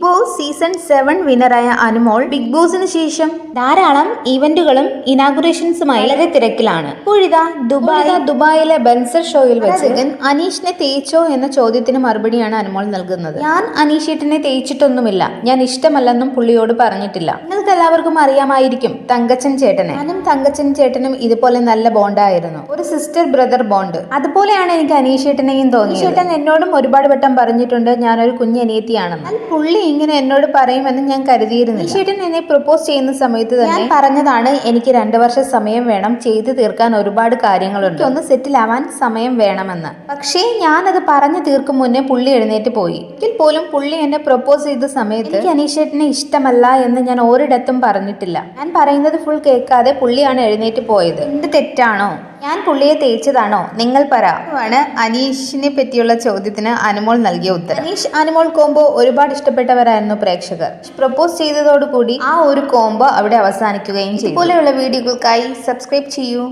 বোন boss season seven വിന്നറായ Anumol big ബോസിന് ശേഷം ധാരാളം ഇവന്റുകളും ഇനാഗുറേഷൻസുമായി വളരെ തിരക്കിലാണ്. ഇപ്പോഴിതാ ദുബായ് ദുബായിലെ ബെൻസർ ഷോയിൽ വെച്ച് അനീഷിനെ തേച്ചോ എന്ന ചോദ്യത്തിന് മറുപടിയാണ് അനുമോൾ നൽകുന്നത്. ഞാൻ അനീഷേട്ടിനെ തേച്ചിട്ടൊന്നുമില്ല. ഞാൻ ഇഷ്ടമല്ലെന്നും പുള്ളിയോട് പറഞ്ഞിട്ടില്ല. നിങ്ങൾക്ക് എല്ലാവർക്കും അറിയാമായിരിക്കും തങ്കച്ചൻ ചേട്ടനെ. ഞാനും തങ്കച്ചൻ ചേട്ടനും ഇതുപോലെ നല്ല ബോണ്ടായിരുന്നു. ഒരു സിസ്റ്റർ ബ്രദർ ബോണ്ട്. അതുപോലെയാണ് എനിക്ക് അനീഷേട്ടനെയും തോന്നി ചേട്ടൻ എന്നോടും ഒരുപാട് വട്ടം പറഞ്ഞിട്ടുണ്ട്. ഞാനൊരു കുഞ്ഞനിയത്തിയാണെന്ന് പുള്ളി ഇങ്ങനെ എന്നോട് പറയുമെന്ന് ഞാൻ കരുതിയിരുന്നു ചേട്ടൻ എന്നെ പ്രപ്പോസ് ചെയ്യുന്ന സമയത്ത് തന്നെ ഞാൻ പറഞ്ഞതാണ് എനിക്ക് രണ്ട് വർഷം സമയം വേണം ചെയ്തു തീർക്കാൻ ഒരുപാട് കാര്യങ്ങളുണ്ട്. ഒന്ന് സെറ്റിൽ ആവാൻ സമയം വേണമെന്ന്. പക്ഷേ ഞാൻ അത് പറഞ്ഞു തീർക്കും മുന്നേ പുള്ളി എഴുന്നേറ്റ് പോയി. എങ്കിൽ പോലും പുള്ളി എന്നെ പ്രപ്പോസ് ചെയ്ത സമയത്ത് എനിക്ക് അനീഷേട്ടനെ ഇഷ്ടമല്ല എന്ന് ഞാൻ ഒരിടത്തും പറഞ്ഞിട്ടില്ല. ഞാൻ പറയുന്നത് ഫുൾ കേൾക്കാതെ പുള്ളിയാണ് എഴുന്നേറ്റ് പോയത്. എന്ത് തെറ്റാണോ? ഞാൻ പുള്ളിയെ തേച്ചതാണോ? നിങ്ങൾ പറ. ആണ് അനീഷിനെ പറ്റിയുള്ള ചോദ്യത്തിന് അനുമോൾ നൽകിയ ഉത്തരം. അനീഷ് അനുമോൾ കോംബോ ഒരുപാട് ഇഷ്ടപ്പെട്ടവരായിരുന്നു പ്രേക്ഷകർ. പ്രപ്പോസ് ചെയ്തതോടുകൂടി ആ ഒരു കോംബോ അവിടെ അവസാനിക്കുകയും ചെയ്തു. ഇതുപോലെയുള്ള വീഡിയോകൾക്കായി സബ്സ്ക്രൈബ് ചെയ്യൂ.